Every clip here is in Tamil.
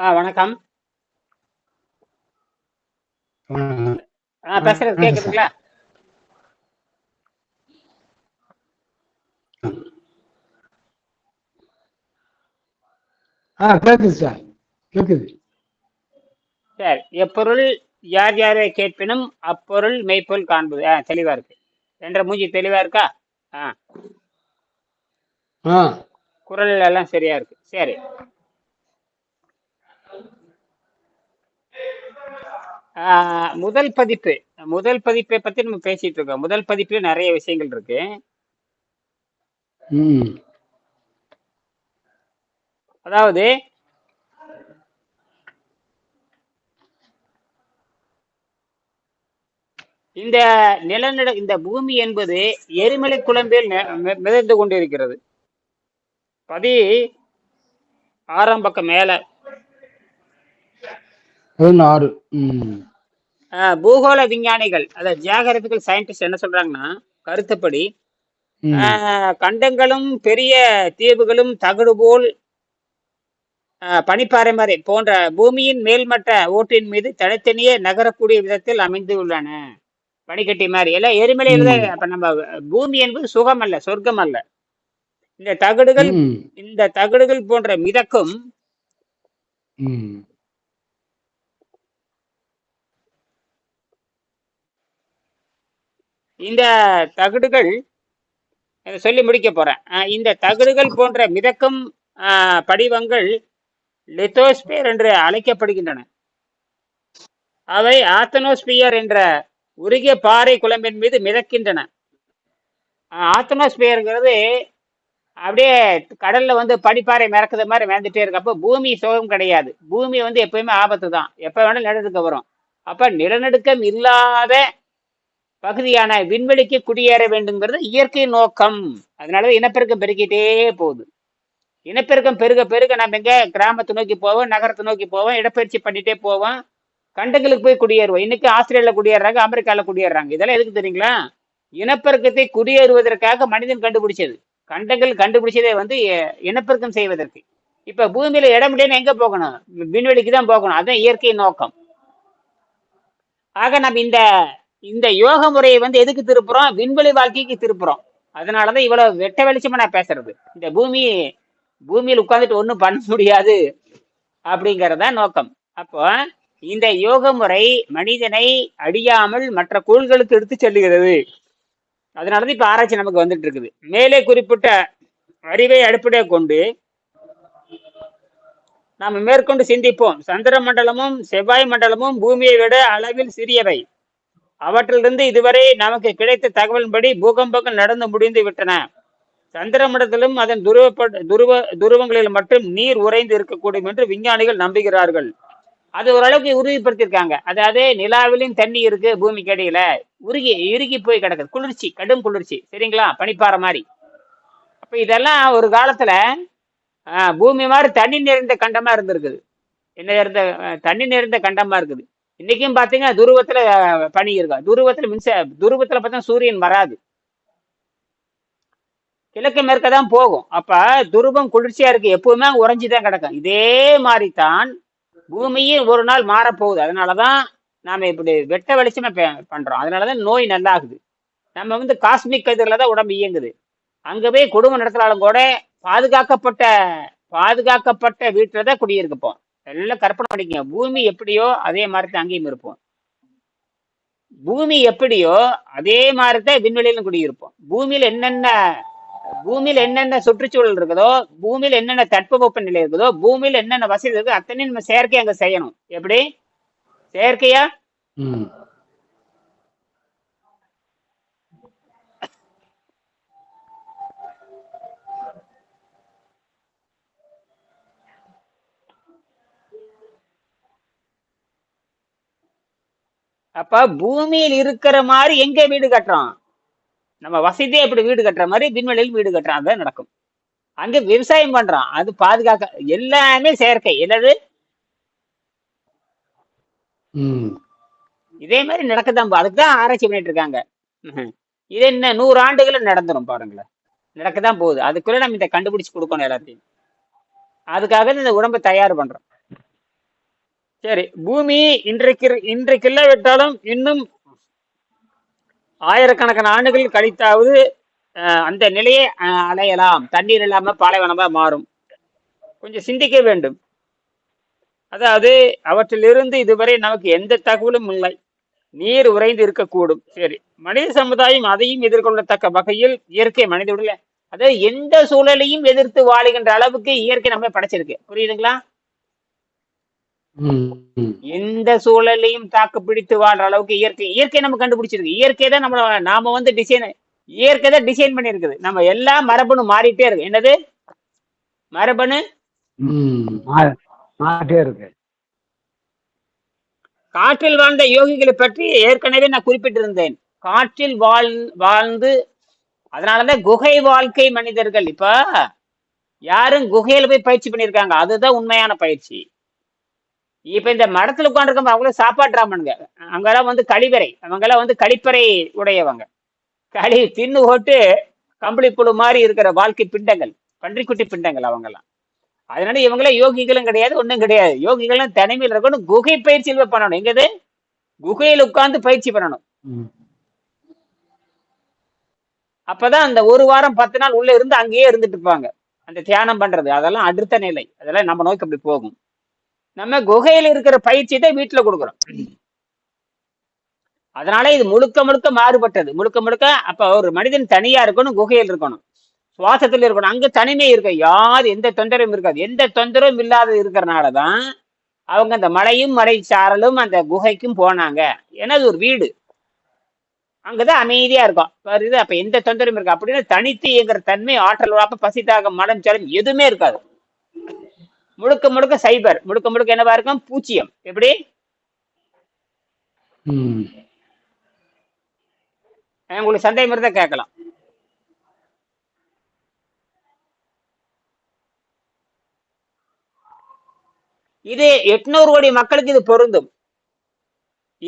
வணக்கம். பேசுறது கேக்குதுங்களா? சார். எப்பொருள் யார் யாரை கேட்பினும் அப்பொருள் மெய்ப்பொருள் காண்பது. ஆ தெளிவா இருக்கு. என்ற மூஞ்சி தெளிவா இருக்கா? ஆ. குரல் எல்லாம் சரியா இருக்கு. சரி. முதல் பதிப்பு முதல் பதிப்பை பத்தி நம்ம பேசிட்டு இருக்கோம். முதல் பதிப்புல நிறைய விஷயங்கள் இருக்கு. அதாவது இந்த நிலநட இந்த பூமி என்பது எரிமலை குழம்பில் மிதந்து கொண்டிருக்கிறது. பதி ஆறாம் பக்கம் மேல. பதினாறு. பூகோள விஞ்ஞானிகள் அதாவது ஜியாகிரபிக்கல் சயின்டிஸ்ட் என்ன சொல்றாங்கன்னா கருத்துப்படி கண்டங்களும் பெரிய தீவுகளும் தகடு போல் பனிப்பாறை மாதிரி போன்ற பூமியின் மேல்மட்ட ஓட்டின் மீது தனித்தனியே நகரக்கூடிய விதத்தில் அமைந்து உள்ளன பனிக்கட்டி மாதிரி. எல்லாம் எரிமலையில அப்ப நம்ம பூமி என்பது சுகம் அல்ல சொர்க்கம் அல்ல இந்த தகடுகள் இந்த தகடுகள் போன்ற மிதக்கும் இந்த தகடுகள் சொல்லி முடிக்க போறேன். இந்த தகடுகள் போன்ற மிதக்கும் படிவங்கள் லித்தோஸ்பியர் என்று அழைக்கப்படுகின்றன. அவை ஆத்தனோஸ்பியர் என்ற உருகிய பாறை குழம்பின் மீது மிதக்கின்றன. ஆத்தனோஸ்பியருங்கிறது அப்படியே கடல்ல வந்து பனிப்பாறை மிதக்குற மாதிரி மிதந்துட்டே இருக்கு அப்போ பூமி சுகம் கிடையாது. பூமி வந்து எப்பயுமே ஆபத்து தான் எப்போ வேணாலும் நிலநடுக்கம் வரும். அப்ப நிலநடுக்கம் இல்லாத பகுதியான விண்வெளிக்கு குடியேற வேண்டுங்கிறது இயற்கை நோக்கம். அதனாலதான் இனப்பெருக்கம் பெருக்கிட்டே போகுது. இனப்பெருக்கம் பெருக பெருக நம்ம எங்க கிராமத்தை நோக்கி போவோம் நகரத்தை நோக்கி போவோம் இடப்பயிற்சி பண்ணிட்டே போவோம். கண்டங்களுக்கு போய் குடியேறுவோம். இன்னைக்கு ஆஸ்திரேலியால குடியேறாங்க அமெரிக்கால குடியேறாங்க இதெல்லாம் எதுக்கு தெரியுங்களா? இனப்பெருக்கத்தை குடியேறுவதற்காக மனிதன் கண்டுபிடிச்சது. கண்டங்கள் கண்டுபிடிச்சதே வந்து இனப்பெருக்கம் செய்வதற்கு. இப்ப பூமியில இடம் இல்லைன்னு எங்க போகணும்? விண்வெளிக்கு தான் போகணும். அதுதான் இயற்கை நோக்கம். ஆக நம்ம இந்த இந்த யோக முறையை வந்து எதுக்கு திருப்புறோம்? விண்வெளி வாழ்க்கைக்கு திருப்புறோம். அதனாலதான் இவ்வளவு வெட்ட வெளிச்சமா நான் பேசுறது. இந்த பூமி பூமியில் உட்கார்ந்துட்டு ஒண்ணும் பண்ண முடியாது அப்படிங்கறத நோக்கம். அப்போ இந்த யோக முறை மனிதனை அடியாமல் மற்ற கோள்களுக்கு எடுத்து செல்லுகிறது. அதனாலதான் இப்ப ஆராய்ச்சி நமக்கு வந்துட்டு இருக்குது. மேலே குறிப்பிட்ட அறிவை அடிப்படையாக கொண்டு நாம் மேற்கொண்டு சிந்திப்போம். சந்திர மண்டலமும் செவ்வாய் மண்டலமும் பூமியை விட அளவில் சிறியவை. அவற்றிலிருந்து இதுவரை நமக்கு கிடைத்த தகவலின்படி பூகம்பங்கள் நடந்து முடிந்து விட்டன. சந்திரமடத்திலும் அதன் துருவ துருவ துருவங்களில் மட்டும் நீர் உறைந்து இருக்கக்கூடும் என்று விஞ்ஞானிகள் நம்புகிறார்கள். அது ஓரளவுக்கு உறுதிப்படுத்தியிருக்காங்க. அதாவது நிலாவிலும் தண்ணி இருக்கு பூமிக்கு அடியில. உருகி இறுகி போய் கிடக்குது. குளிர்ச்சி கடும் குளிர்ச்சி. சரிங்களா? பனிப்பாறை மாதிரி. அப்ப இதெல்லாம் ஒரு காலத்துல பூமி மாதிரி தண்ணி நிறைந்த கண்டமா இருந்திருக்குது. என்ன இருந்த தண்ணி நிறைந்த கண்டமா இருக்குது. இன்னைக்கும் பாத்தீங்கன்னா துருவத்துல பனி இருக்கும் துருவத்துல மின்ச துருவத்துல பார்த்தா சூரியன் வராது. கிழக்கு மேற்க தான் போகும். அப்ப துருவம் குளிர்ச்சியா இருக்கு. எப்பவுமே உறைஞ்சிதான் கிடக்கும். இதே மாதிரி தான் பூமியும் ஒரு நாள் மாறப்போகுது. அதனாலதான் நாம இப்படி வெட்ட வெளிச்சமா பண்றோம். அதனாலதான் நோய் நல்லாகுது. நம்ம வந்து காஸ்மிக் கதிரில தான் உடம்பு இயங்குது. அங்க போய் குடும்பம் நடத்தினாலும் கூட பாதுகாக்கப்பட்ட பாதுகாக்கப்பட்ட வீட்டுல தான் குடியிருக்கப்போம். எல்லாம் கற்பனை பண்ணிக்கங்க. பூமி எப்படியோ அதே மாதிரி தான் அங்கேயும் இருப்போம். பூமி எப்படியோ அதே மாதிரி தான் விண்வெளியிலும் குடியிருப்போம். பூமியில என்னென்ன பூமியில என்னென்ன சுற்றுச்சூழல் இருக்குதோ பூமியில என்னென்ன தட்பவெப்ப நிலை இருக்குதோ பூமியில என்னென்ன வசதி இருக்குதோ அத்தனையும் நம்ம செயற்கை அங்க செய்யணும். எப்படி? செயற்கையா? அப்ப பூமியில் இருக்கிற மாதிரி எங்க வீடு கட்டுறோம் நம்ம வசதியா இப்படி வீடு கட்டுற மாதிரி விண்வெளியில் வீடு கட்டுறோம் அதான் நடக்கும். அங்க விவசாயம் பண்றோம் அது பாதுகாக்க எல்லாமே செயற்கை. என்னது? இதே மாதிரி நடக்குதான் அதுக்கு தான் ஆராய்ச்சி பண்ணிட்டு இருக்காங்க. இது என்ன நூறு ஆண்டுகள் நடந்துரும் பாருங்களேன். நடக்கதான் போகுது. அதுக்குள்ள நம்ம இதை கண்டுபிடிச்சு கொடுக்கணும் எல்லாத்தையும். அதுக்காக இந்த உடம்பை தயார் பண்றோம். சரி பூமி இன்றைக்கு இன்றைக்குள்ள விட்டாலும் இன்னும் ஆயிரக்கணக்கான ஆண்டுகள் கழித்தாவது அந்த நிலையை அலையலாம் அடையலாம். தண்ணீர் இல்லாம பாலைவனமா மாறும். கொஞ்சம் சிந்திக்க வேண்டும். அதாவது அவற்றிலிருந்து இதுவரை நமக்கு எந்த தகவலும் இல்லை. நீர் உறைந்து இருக்கக்கூடும். சரி மனித சமுதாயம் அதையும் எதிர்கொள்ளத்தக்க வகையில் இயற்கை மனிதனுடைய அதாவது எந்த சூழலையும் எதிர்த்து வாழுகின்ற அளவுக்கு இயற்கை நம்ம படைச்சிருக்கு. புரியுதுங்களா? எந்த சூழலையும் தாக்கு பிடித்து வாழ்ற அளவுக்கு இயற்கை இயற்கை நம்ம கண்டுபிடிச்சிருக்கு. இயற்கை தான் நம்ம நாம வந்து டிசைன் இயற்கை தான் டிசைன் பண்ணியிருக்குது. நம்ம எல்லா மரபணு மாறிட்டே இருக்கு. என்னது? மரபணு? இருக்கு. காற்றில் வாழ்ந்த யோகிகளை பற்றி ஏற்கனவே நான் குறிப்பிட்டிருந்தேன். காற்றில் வாழ் வாழ்ந்து அதனாலதான் குகை வாழ்க்கை மனிதர்கள். இப்ப யாரும் குகையில போய் பயிற்சி பண்ணியிருக்காங்க. அதுதான் உண்மையான பயிற்சி. இப்ப இந்த மடத்துல உட்காந்துருக்க அவங்களும் சாப்பாட்டுறாமனுங்க அங்கெல்லாம் வந்து கழிவறை. அவங்கெல்லாம் வந்து கழிப்பறை உடையவங்க. களி தின்னு போட்டு கம்பளி புழு மாதிரி இருக்கிற வாழ்க்கை பிண்டங்கள் பன்றிக்குட்டி பிண்டங்கள் அவங்கெல்லாம். அதனால இவங்களே யோகிகளும் கிடையாது ஒண்ணும் கிடையாது. யோகிகளும் தனிமையில் இருக்கணும் குகை பயிற்சியில் போய் பண்ணணும். எங்கது குகையில் உட்கார்ந்து பயிற்சி பண்ணணும். அப்பதான் அந்த ஒரு வாரம் பத்து நாள் உள்ள இருந்து அங்கேயே இருந்துட்டு இருப்பாங்க. அந்த தியானம் பண்றது அதெல்லாம் அடுத்த நிலை. அதெல்லாம் நம்ம நோக்கி அப்படி போகும். நம்ம குகையில இருக்கிற பயிற்சி தான் வீட்டுல கொடுக்குறோம். அதனால இது முழுக்க முழுக்க மாறுபட்டது. முழுக்க முழுக்க அப்ப ஒரு மனிதன் தனியா இருக்கணும் குகையில் இருக்கணும். சுவாசத்துல இருக்கணும். அங்க தனிமை இருக்க யார் எந்த தொந்தரவும் இருக்காது. எந்த தொந்தரவும் இல்லாத இருக்கிறனாலதான் அவங்க அந்த மலையும் மலை சாரலும் அந்த குகைக்கும் போனாங்க. ஏன்னா அது ஒரு வீடு. அங்கதான் அமைதியா இருக்கும். வருது அப்ப எந்த தொந்தரவும் இருக்கு அப்படின்னு தனித்து இயங்குற தன்மை ஆற்றல் வாப்ப பசி தாகம் மலம் சலம் எதுவுமே இருக்காது. முழுக்க முழுக்க சைபர். முழுக்க முழுக்க என்னவா இருக்கும் பூச்சியம். எப்படி? உங்களுக்கு சந்தேகம் இருந்தா கேட்கலாம். இது எட்நூறு கோடி மக்களுக்கு இது பொருந்தும்.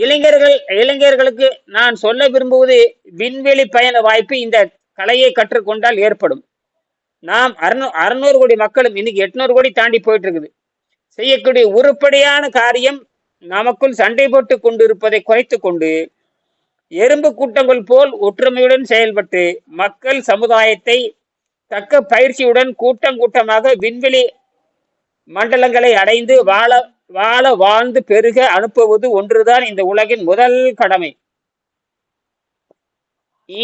இளைஞர்கள் இளைஞர்களுக்கு நான் சொல்ல விரும்புவது விண்வெளி பயண வாய்ப்பு இந்த கலையை கற்றுக்கொண்டால் ஏற்படும். நாம் அறுநூ அறுநூறு கோடி மக்களும் இன்னைக்கு எட்நூறு கோடி தாண்டி போயிட்டு இருக்குது செய்யக்கூடிய உருப்படியான காரியம் நமக்குள் சண்டை போட்டு கொண்டிருப்பதை குறைத்து கொண்டு எறும்பு கூட்டங்கள் போல் ஒற்றுமையுடன் செயல்பட்டு மக்கள் சமுதாயத்தை தக்க பயிற்சியுடன் கூட்டம் கூட்டமாக விண்வெளி மண்டலங்களை அடைந்து வாழ வாழ வாழ்ந்து பெருக அனுப்புவது ஒன்றுதான் இந்த உலகின் முதல் கடமை.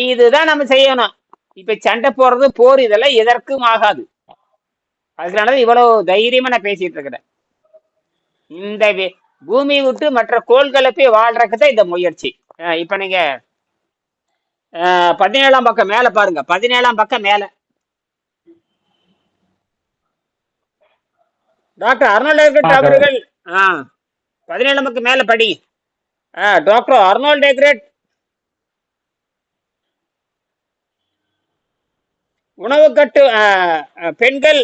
இதுதான் நம்ம செய்யணும். இப்ப சண்டை போடுறது போர் இதெல்லாம் எதற்கும் ஆகாது. அதனாலதான் இவ்வளவு தைரியமா நான் பேசிட்டு இருக்கிறேன். இந்த பூமியை விட்டு மற்ற கோள்களை போய் வாழ்றதுக்கு தான் இந்த முயற்சி. இப்ப நீங்க பதினேழாம் பக்கம் மேல பாருங்க. பதினேழாம் பக்கம் மேல. Doctor Arnold. அவர்கள் பதினேழாம் பக்கம் மேல படி. டாக்டர் அர்னால்ட் டெக்ரேட் உணவு கட்டு பெண்கள்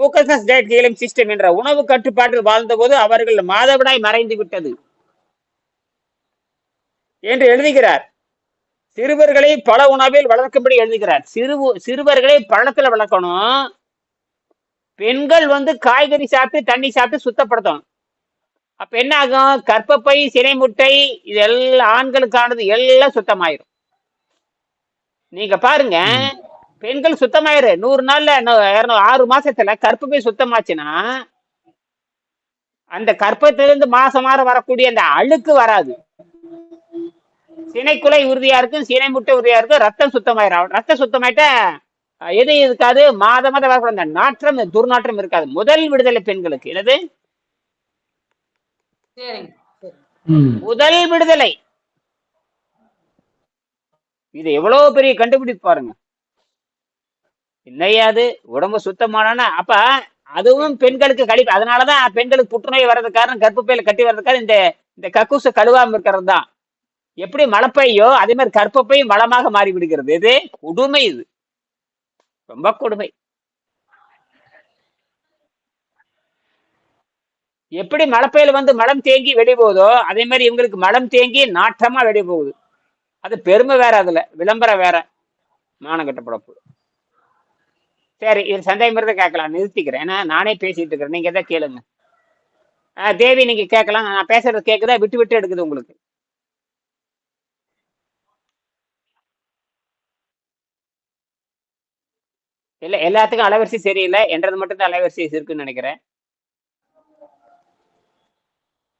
மூக்கசஸ் டயட் ஹீலிங் சிஸ்டம் என்ற உணவு கட்டுப்பாட்டில் வாழ்ந்தபோது அவர்கள் மாதவிடாய் மறைந்து விட்டது என்று எழுதுகிறார். சிறுவர்களை பல உணவில் வளர்க்கும்படி எழுதுகிறார். சிறு சிறுவர்களை பழத்துல வளர்க்கணும். பெண்கள் வந்து காய்கறி சாப்பிட்டு தண்ணி சாப்பிட்டு சுத்தப்படுத்தணும். அப்ப என்ன ஆகும் கற்பப்பை சினை முட்டை இது எல்லாம் ஆண்களுக்கானது எல்லாம் சுத்தமாயிரும். நீங்க பாருங்க. பெண்கள் சுத்தமாயிரு. நூறு நாள்ல ஆறு மாசத்துல கர்ப்பப்பை சுத்தமாச்சுன்னா அந்த கர்ப்பத்திலிருந்து மாசம் மாற வரக்கூடிய அந்த அழுக்கு வராது. சினைக்குலை உறுதியா இருக்கும் சினை முட்டை உறுதியா இருக்கும் ரத்தம் சுத்தமாயிரும். ரத்தம் சுத்தமாயிட்டா அஹ், எது இருக்காது? மாத மாதம் வரக்கூடிய அந்த நாற்றம் துர்நாற்றம் இருக்காது. முதல் விடுதலை பெண்களுக்கு. என்னது? சரிங்க. சரி ம். முதல் விடுதலை. இது எவ்வளவு பெரிய கண்டுபிடிப்பு பாருங்க. என்னையா அது உடம்பு சுத்தமானா அப்ப அதுவும் பெண்களுக்கு கழிப்பு. அதனாலதான் பெண்களுக்கு புற்றுநோய் வர்றது காரணம் கர்ப்பப்பையில கட்டி வர்றது காரணம் இந்த இந்த கக்கூசு கழுவாம இருக்கிறது தான் எப்படி மலப்பையோ அதே மாதிரி கர்ப்பப்பையும் மலமாக மாறி விடுகிறது இது கொடுமை இது. ரொம்ப கொடுமை. எப்படி மலப்பையில வந்து மலம் தேங்கி வெளியே போகுதோ அதே மாதிரி இவங்களுக்கு மலம் தேங்கி நாட்டமா வெளியே போகுது அது பெருமை வேற அதுல. விளம்பரம் வேற. மானம் கட்டப்படப்பு சரி இது சந்தேகம் இருந்தா கேட்கலாம். நிறுத்திக்கிறேன். ஏன்னா நானே பேசிட்டு இருக்கிறேன். நீங்க எதாவது கேளுங்க. ஆ, தேவி நீங்க கேட்கலாம். நான் பேசுறது கேக்குதா? விட்டு விட்டு எடுக்குது உங்களுக்கு. இல்ல எல்லாத்துக்கும் அலைவரிசை சரியில்லை. என்றது மட்டும் தான் அலைவரிசை இருக்குன்னு நினைக்கிறேன்.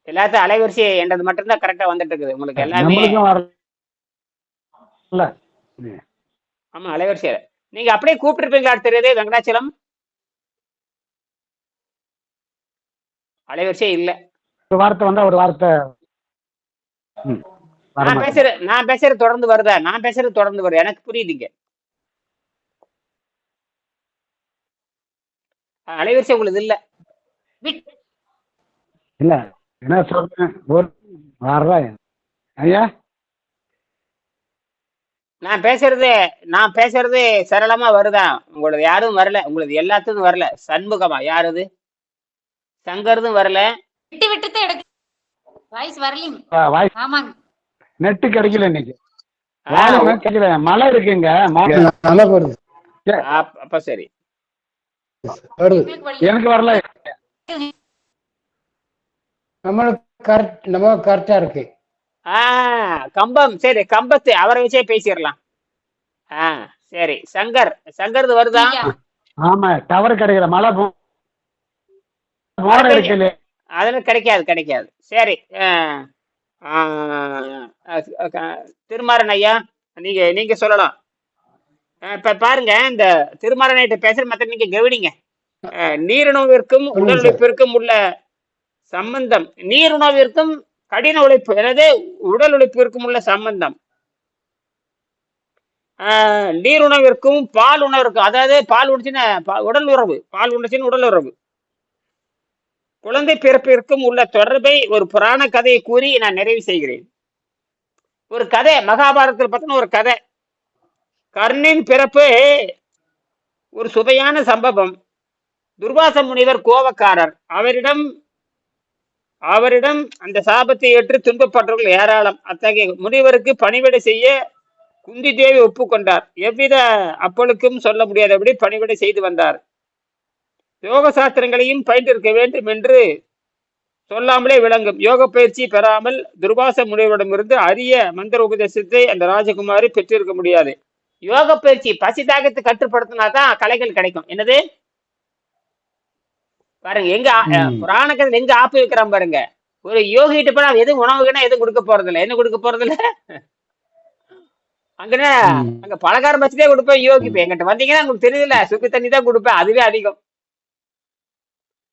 எல்லாத்துக்கும் அலைவரிசை என்றது மட்டும் தான் கரெக்டா வந்துட்டு இருக்குது. உங்களுக்கு எல்லாமே ஆமா அலைவரிசை நீங்க அப்படியே கூப்பிட்டுருப்பீங்களா தெரியுது வெங்கடாச்சலம். அலைவரிசை இல்ல. ஒரு வார்த்தை வந்தா ஒரு வார்த்தை. நான். பேசுறது நான் பேசுறது தொடர்ந்து வருதா? நான் பேசுறது தொடர்ந்து வருது? எனக்கு புரியுதுங்க. அலைவரிசை உங்களுக்கு இல்ல. இல்ல. என்ன சொல்றேன்? ஐயா? நான் பேசுறது நான் பேசுறது சரளமா வருதா? உங்களது யாரும் வரல. உங்களது எல்லாத்துக்கும் வரல. சண்முகமா யாருது? சங்கரதும் வரல. விட்டு விட்டு தான் எடுக்கு வாய்ஸ் வரலைங்க. வாய்ஸ் ஆமாங்க. நெட்டு கிடைக்கல இன்னைக்கு. மழை இருக்குங்க. மழை. வருது. அப்- அப்ப சரி. எனக்கு வரல. நம்மளுக்கு கரெக்ட் நம்ம கரெக்டா இருக்கு. ஆ கம்பம். சரி கம்பத்து. அவரை வச்சே பேசிடலாம். ஆ சரி. சங்கர். சங்கர்து வருதா? ஆமா டவர் கிடைக்கல. மழை அதெல்லாம் கிடைக்காது கிடைக்காது. சரி திருமாறன் ஐயா நீங்க நீங்க சொல்லலாம். இப்ப பாருங்க இந்த திருமாறன் பேசுற மத்த நீங்க கவனிங்க. நீருணவிற்கும் உடல். உழைப்பிற்கும் உள்ள சம்பந்தம். நீருணவிற்கும் கடின உழைப்பு அதாவது உடல் உழைப்பிற்கும் உள்ள சம்பந்தம் நீர் நீருணவிற்கும் பால் உணவிற்கும் அதாவது பால் உணர்ச்சின்னா பா- உடல் உறவு பால் உணர்ச்சின்னு உடல் உறவு. குழந்தை பிறப்பிற்கும் உள்ள தொடர்பை ஒரு புராண கதையை கூறி நான் நிறைவு செய்கிறேன். ஒரு கதை மகாபாரதத்தில் பார்த்தோன்னா ஒரு கதை. கர்ணின் பிறப்பு ஒரு சுவையான சம்பவம். துர்வாச முனிவர் கோவக்காரர். அவரிடம் அவரிடம் அந்த சாபத்தை ஏற்று துன்பப்பட்டவர்கள் ஏராளம். அத்தகைய முனிவருக்கு பணிவிடை செய்ய குந்தி தேவி ஒப்புக்கொண்டார் எவ்வித அப்பொழுக்கும் சொல்ல முடியாதபடி பணிவிடை செய்து வந்தார். யோக சாஸ்திரங்களையும் பயின்றிருக்க வேண்டும் என்று சொல்லாமலே விளங்கும். யோக பயிற்சி பெறாமல் துர்வாச முனிவரிடமிருந்து அரிய மந்திர உபதேசத்தை அந்த ராஜகுமாரி பெற்றிருக்க முடியாது. யோக பயிற்சி பசி தாகத்தை கட்டுப்படுத்தினா தான் கலைகள் கிடைக்கும். என்னது? பாருங்க எங்க. புராண கதையில எங்க ஆப்பு வைக்கிறான் பாருங்க. ஒரு யோகிட்ட போனா எதுவும் உணவுக்குன்னா எதுவும் கொடுக்க போறது இல்ல என்ன கொடுக்க போறது இல்ல அங்கன. அங்க பலகாரம் வச்சுட்டே கொடுப்பேன் யோகி. இப்ப எங்கிட்ட வந்தீங்கன்னா உங்களுக்கு தெரியல சுக்கு தண்ணி தான் கொடுப்பேன். அதுவே அதிகம்.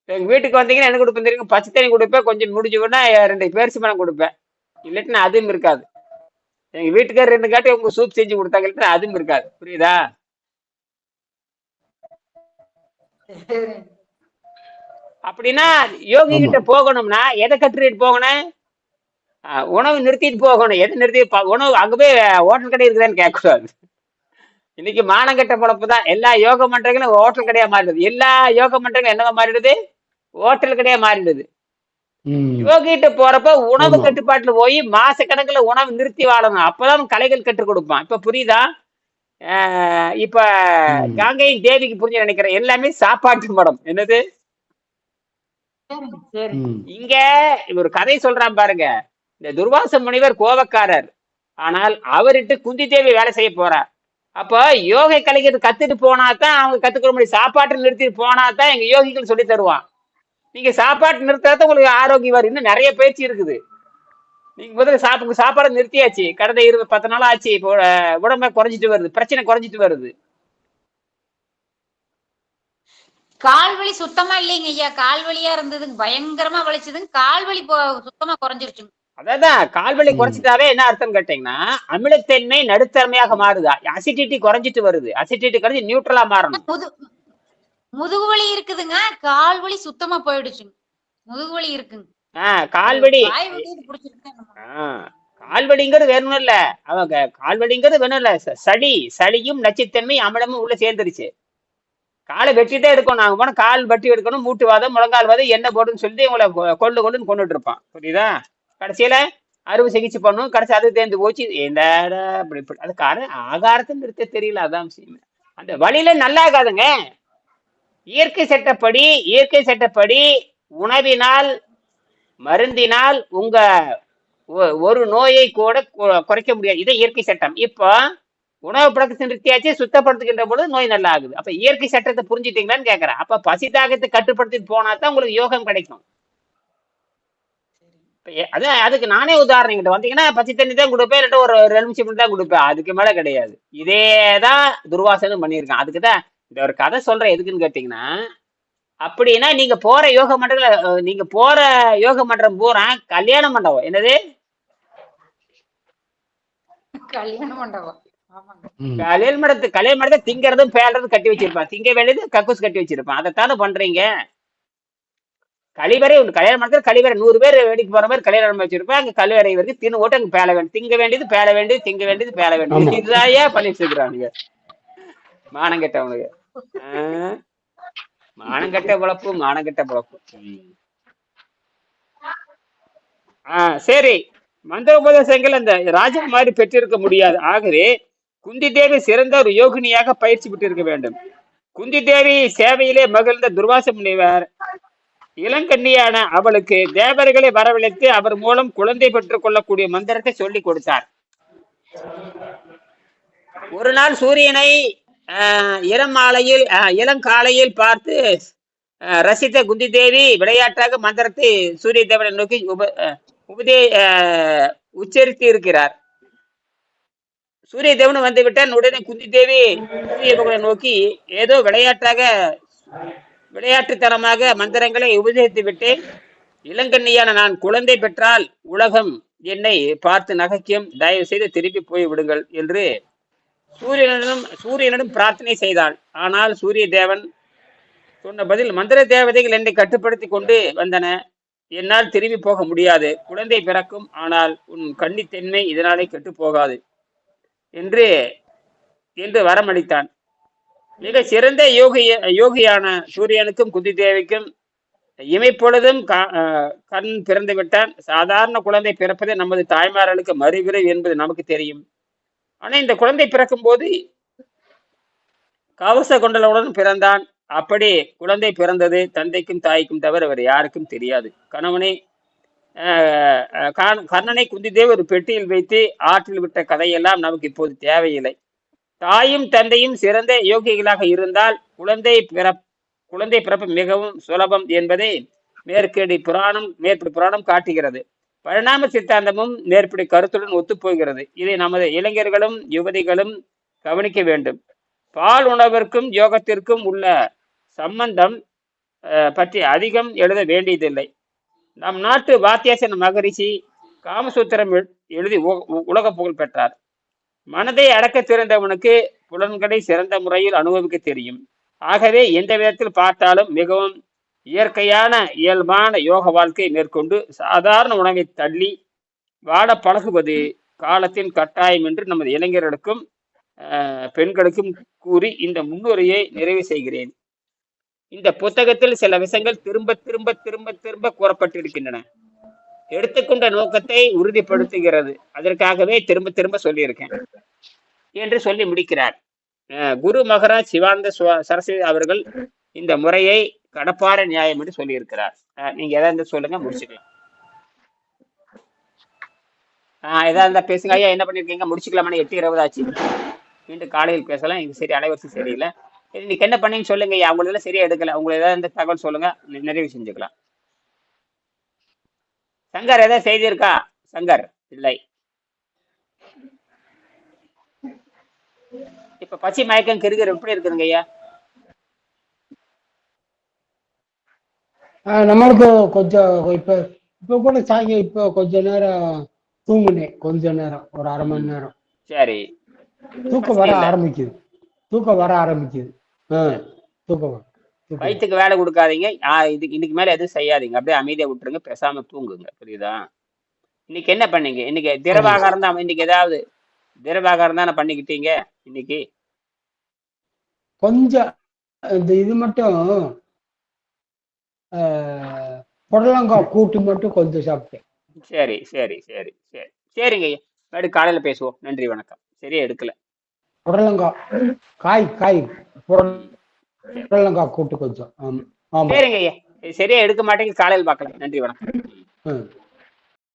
எங்க வீட்டுக்கு வந்தீங்கன்னா என்ன கொடுப்பேன் தெரியும்? பச்சை தண்ணி கொடுப்பேன். கொஞ்சம் முடிஞ்ச உடனே ரெண்டு பேரிசி பழம் கொடுப்பேன். இல்லாட்டினா அதுவும் இருக்காது. எங்க வீட்டுக்காரர் ரெண்டு காட்டி உங்க சூப் செஞ்சு கொடுத்தாங்க. இல்லாட்டினா அதுவும் இருக்காது. புரியுதா? அப்படின்னா யோகி கிட்ட போகணும்னா எதை கற்றுட்டு போகணும்? உணவு நிறுத்திட்டு போகணும். எதை நிறுத்தி உணவு அங்க போய் ஹோட்டல் கடை இருக்குதான்னு கேட்கக்கூடாது. இன்னைக்கு மானங்கெட்ட பொழப்பு தான். எல்லா யோக மன்றங்களும் ஹோட்டல் கடையா மாறிடுது. எல்லா யோக மன்றங்களும் என்னவா மாறிடுது? ஹோட்டல் கடையா மாறிடுது. யோகிட்ட போறப்ப உணவு. கட்டுப்பாட்டுல போய் மாச கணக்குல உணவு நிறுத்தி வாழணும். அப்பதான் கலைகள் கற்றுக் கொடுப்பான். இப்ப புரியுதா? இப்ப. காங்கையும் தேவிக்கு புரிஞ்சு நினைக்கிறேன். எல்லாமே சாப்பாட்டு படம் என்னது? சரி. இங்க ஒரு கதை சொல்றான் பாருங்க. இந்த துர்வாச முனிவர் கோபக்காரர். ஆனால் அவர்கிட்ட குந்தி தேவி வேலை செய்ய போறார் அப்ப யோகை கலைக்கிறது கத்துட்டு போனா தான் அவங்க கத்துக்கிற முடியும் சாப்பாட்டு நிறுத்திட்டு போனா தான் எங்க யோகிகள் சொல்லி தருவான். நீங்க சாப்பாட்டு நிறுத்தாதான் உங்களுக்கு ஆரோக்கியம் வரும். இன்னும் நிறைய பயிற்சி இருக்குது. நீங்க முதல்ல சாப்பிட்டு சாப்பாடு நிறுத்தியாச்சு. கடந்த இருபது பத்து நாள் ஆச்சு. இப்போ அஹ், உடம்பு குறைஞ்சிட்டு வருது. பிரச்சனை குறைஞ்சிட்டு வருது. கால் வலி சுத்தமா இல்லைங்க ஐயா. கால் வலியா இருந்ததுங்க. பயங்கரமா வலிச்சதுங்க. கால் வலி போ- சுத்தமா குறைஞ்சிருச்சுங்க. அதான் கால்வலி. குறைச்சிட்டாவே என்ன அர்த்தம் கேட்டீங்கன்னா அமிலத்தன்மை நடுத்தன்மையாக மாறுது. அசிடிட்டி குறைஞ்சிட்டு வருது. அசிடிட்டி குறைஞ்சி நியூட்ரலா மாறணும். முது முதுகு வலி இருக்குதுங்க. கால் வலி சுத்தமா போயிடுச்சுங்க. முதுகு வலி இருக்குங்க. ஆஹ் கால்வலி. கால்வலிங்கிறது வேணும் இல்ல. அவங்க கால்வலிங்கிறது வேணும் இல்ல. சளி சளியும் நச்சுத்தன்மை அமிலமும் உள்ள சேர்ந்துருச்சு. காலை வெட்டி தான் எடுக்கணும். நாங்கள் போனால் கால் வெட்டி எடுக்கணும் மூட்டு வாதம் முழங்கால் வாதம் என்ன போடுன்னு சொல்லி உங்களை கொண்டு கொள்ளு கொள்ளுன்னு கொண்டுட்டு இருப்பான். புரியுதா? கடைசியில் அறுவை சிகிச்சை பண்ணும். கடைசி அது தேர்ந்து போச்சு. என்னடா அப்படி இப்படி. அது காரணம் ஆகாரத்தை நிறுத்த தெரியல. அதான் விஷயம். அந்த வழியில நல்லா ஆகாதுங்க இயற்கை சட்டப்படி இயற்கை சட்டப்படி உணவினால் மருந்தினால் உங்க ஒ- ஒரு நோயை கூட குறைக்க முடியாது. இதை இயற்கை சட்டம். இப்போ உணவு பழக்கத்தை நிறுத்தியாச்சு சுத்தப்படுத்துகின்ற பொழுது நோய் நல்லா ஆகுது அப்ப இயற்கை சட்டத்தை புரிஞ்சுட்டீங்களான்னு கேக்குறேன். அப்ப பசி தாகத்தை கட்டுப்படுத்திட்டு போனா தான் உங்களுக்கு யோகம் கிடைக்கும். அதான் அதுக்கு நானே உதாரணம் கிட்ட வந்தீங்கன்னா பச்சை தண்ணி தான் கொடுப்பேன் இல்லாட்டி ஒரு ஒரு எலுமிச்சை தான் கொடுப்பேன். அதுக்கு மேல கிடையாது. இதே தான் துர்வாசனம் பண்ணியிருக்கான். அதுக்கு தான் இந்த ஒரு கதை சொல்றேன். எதுக்குன்னு கேட்டீங்கன்னா அப்படின்னா நீங்க போற யோக மண்டல நீங்க போற யோக மண்டலம் பூரா கல்யாண மண்டபம். என்னது? கல்யாண மண்டபம். கல்யாண மண்டபத்து கல்யாண மண்டபத்தை திங்கிறதும் பேடுறதும் கட்டி வச்சிருப்பான். திங்க வேண்டியது கக்கூஸ் கட்டி வச்சிருப்பான். அதைத்தானே பண்றீங்க? கழிவறை உண்டு. கல்யாண மண்டபத்தில் கழிவறை. நூறு பேர் வேடிக்கை போற மாதிரி கல்யாணம் வச்சிருப்பேன். அங்க கழிவறை வரைக்கும் தின்னு ஓட்டு அங்க பேல வேண்டும் திங்க வேண்டியது பேல வேண்டியது திங்க வேண்டியது பேல வேண்டியது ஆமா. இதுதாயா பண்ணிட்டு இருக்கிறானுங்க. மானம் கெட்டவனுங்க ஆஹ். மானம் கெட்ட பொழப்பு மானம் கெட்ட பொழப்பு. ம். ஆ சரி. மந்திர உபதேசங்கள் அந்த ராஜா மாதிரி பெற்றிருக்க முடியாது. ஆகவே குந்தி தேவி சிறந்த ஒரு யோகினியாக பயிற்சி பெற்றிருக்க வேண்டும். குந்தி தேவி சேவையிலே மகிழ்ந்த துர்வாச முனிவர். இளங்கண்ணியான அவளுக்கு தேவர்களை வரவழைத்து அவர் மூலம் குழந்தை பெற்றுக் கொள்ளக்கூடிய மந்திரத்தை சொல்லிக் கொடுத்தார். ஒரு நாள் சூரியனை ஆஹ், இளமாலையில் இளங்காலையில் பார்த்து ரசித்த குந்தி தேவி விளையாட்டாக மந்திரத்தை சூரிய தேவனை நோக்கி உப உபதே ஆஹ், உச்சரித்து இருக்கிறார் சூரிய தேவன் வந்து விட்டான் உடனே குந்தி தேவி சூரிய பகவானை நோக்கி ஏதோ விளையாட்டாக விளையாட்டுத்தனமாக மந்திரங்களை உபதேசித்து விட்டு இளங்கண்ணியான நான் குழந்தை பெற்றால் உலகம் என்னை பார்த்து நகைக்கும். தயவு செய்து திருப்பி போய் விடுங்கள் என்று சூரியனிடம் சூரியனிடம் பிரார்த்தனை செய்தாள். ஆனால் சூரிய தேவன் சொன்ன பதில் மந்திர தேவதைகள் என்னை கட்டுப்படுத்தி கொண்டு வந்தன. என்னால் திரும்பி போக முடியாது. குழந்தை பிறக்கும் ஆனால் உன் கன்னித்தன்மை இதனாலே கெட்டு போகாது. என்று என்று வரமளித்தான். மிக சிறந்த யோகி யோகியான சூரியனுக்கும் குந்தி தேவிக்கும் இமைப்பொழுதும் கண் பிறந்து விட்டான். சாதாரண குழந்தை பிறப்பதே நமது தாய்மார்களுக்கு மறுவிரை என்பது நமக்கு தெரியும். ஆனால் இந்த குழந்தை பிறக்கும் போது கவச குண்டலவுடன் பிறந்தான். அப்படி குழந்தை பிறந்தது தந்தைக்கும் தாய்க்கும் தவிர வேறு யாருக்கும் தெரியாது. கணவனை கர்ணனை குந்திதேவ் ஒரு பெட்டியில் வைத்து ஆற்றில் விட்ட கதையெல்லாம் நமக்கு இப்போது தேவையில்லை. தாயும் தந்தையும் சிறந்த யோகிகளாக இருந்தால் குழந்தை பிறப் குழந்தை பிறப்பு மிகவும் சுலபம் என்பதை மேற்கடி புராணம் மேற்படி புராணம் காட்டுகிறது. பரிணாம சித்தாந்தமும் மேற்படி கருத்துடன் ஒத்துப்போகிறது. இதை நமது இளைஞர்களும் யுவதிகளும் கவனிக்க வேண்டும். பால் உணவிற்கும் யோகத்திற்கும் உள்ள சம்பந்தம் அஹ், பற்றி அதிகம் எழுத வேண்டியதில்லை. நம் நாட்டு வாத்தியாசன மகரிஷி காமசூத்திரம் எழு- எழுதி உ- உ- உலக புகழ் பெற்றார். மனதை அடக்க தெரிந்தவனுக்கு புலன்களை சிறந்த முறையில் அனுபவிக்க தெரியும். ஆகவே எந்த விதத்தில் பார்த்தாலும் மிகவும் இயற்கையான இயல்பான யோக வாழ்க்கை மேற்கொண்டு சாதாரண உணவை தள்ளி வாழ பழகுவது காலத்தின் கட்டாயம் என்று நமது இளைஞர்களுக்கும் பெண்களுக்கும் கூறி இந்த முன்னுரையை நிறைவு செய்கிறேன். இந்த புத்தகத்தில் சில விஷயங்கள் திரும்ப திரும்ப திரும்ப திரும்ப கூறப்பட்டிருக்கின்றன. எடுத்துக்கொண்ட நோக்கத்தை உறுதிப்படுத்துகிறது. அதற்காகவே திரும்ப திரும்ப சொல்லியிருக்கேன். என்று சொல்லி முடிக்கிறார். குரு மகராஜ் சிவானந்த சரஸ்வதி அவர்கள் இந்த முறையை கடப்பார நியாயம் என்று சொல்லியிருக்கிறார். அஹ் நீங்க எதாவது சொல்லுங்க முடிச்சுக்கலாம். ஆஹ் எதா இருந்தா பேசுங்க. ஐயா என்ன பண்ணிருக்கீங்க? முடிச்சுக்கலாமா எட்டு இருபதாச்சு மீண்டும் காலையில் பேசலாம். இது சரி அலைவரிசை சரியில்லை. இன்னைக்கு என்ன பண்ணீங்க சொல்லுங்க. எல்லாம் சரியா எடுக்கல. உங்களுக்கு ஏதாவது இந்த தகவல் சொல்லுங்க. நிறைவு செஞ்சுக்கலாம். சங்கர் ஏதாவது செய்தி இருக்கா சங்கர் இல்லை. இப்ப பச்சை மயக்கம் கிருகிற எப்படி இருக்குதுங்க ஐயா? நம்மளுக்கு கொஞ்சம் இப்ப இப்ப கூட சாயங்க இப்போ கொஞ்ச நேரம் தூங்குனேன். கொஞ்ச நேரம். ஒரு அரை மணி நேரம். சரி. தூக்கம் வர ஆரம்பிக்குது. தூக்கம் வர ஆரம்பிக்குது. வயிற்றுக்கு வேலை கொடுக்காதீங்க. இன்னைக்கு மேல எதுவும் செய்யாதீங்க. அப்படியே அமைதியா விட்டுருங்க. பேசாம தூங்குங்க. புரியுதா? இன்னைக்கு என்ன பண்ணீங்க? இன்னைக்கு திரவாகாரம் தான் இன்னைக்கு ஏதாவது திரவாகாரம் தானே பண்ணிக்கிட்டீங்க இன்னைக்கு? கொஞ்சம் இந்த இது மட்டும் புடலங்காய் கூட்டு மட்டும் கொஞ்சம் சாப்பிட்டேன். சரி சரி சரி சரி. சரிங்க மறுபடியும் காலையில பேசுவோம். நன்றி வணக்கம். சரியா எடுக்கல. புடலங்காய் காய் காய். புடல- புடலங்காய் கூட்டு கொஞ்சம். ஆமா சரிங்க ஐயா. சரியா எடுக்க மாட்டேங்க காலையில் பார்க்கலாம் நன்றி வணக்கம்.